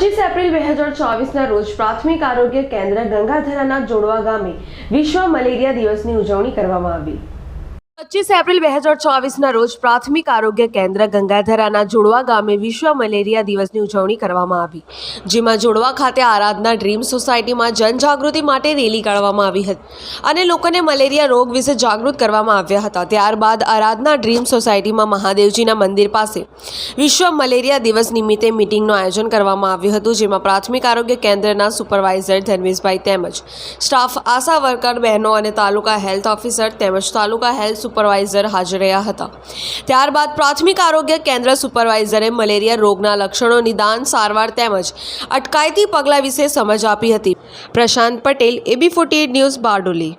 પચીસ એપ્રિલ બે હજાર ચોવીસના રોજ પ્રાથમિક આરોગ્ય કેન્દ્ર ગંગાધરાના જોડવા ગામે વિશ્વ મલેરિયા દિવસની ઉજવણી કરવામાં આવી. પચીસ એપ્રિલ બે હજાર ચોવીસના રોજ પ્રાથમિક આરોગ્ય કેન્દ્ર ગંગાધરાના જોડવા ગામે વિશ્વ મલેરિયા દિવસની ઉજવણી કરવામાં આવી, જેમાં જોડવા ખાતે આરાધના ડ્રીમ સોસાયટીમાં જનજાગૃતિ માટે રેલી કાઢવામાં આવી હતી અને લોકોને મલેરિયા રોગ વિશે જાગૃત કરવામાં આવ્યા હતા. ત્યારબાદ આરાધના ડ્રીમ સોસાયટીમાં મહાદેવજીના મંદિર પાસે વિશ્વ મલેરિયા દિવસ નિમિત્તે મિટિંગનું આયોજન કરવામાં આવ્યું હતું, જેમાં પ્રાથમિક આરોગ્ય કેન્દ્રના સુપરવાઇઝર ધર્મેશભાઈ તેમજ સ્ટાફ આશા વર્કર બહેનો અને તાલુકા હેલ્થ ઓફિસર તેમજ તાલુકા હેલ્થ સુપરવાઇઝર હાજર રહ્યા હતા. ત્યારબાદ પ્રાથમિક આરોગ્ય કેન્દ્ર સુપરવાઇઝરે મલેરિયા રોગના લક્ષણો નિદાન સારવાર તેમજ અટકાયતી પગલાં વિશે સમજ આપી હતી. Prashant Patel AB forty news Bardoli.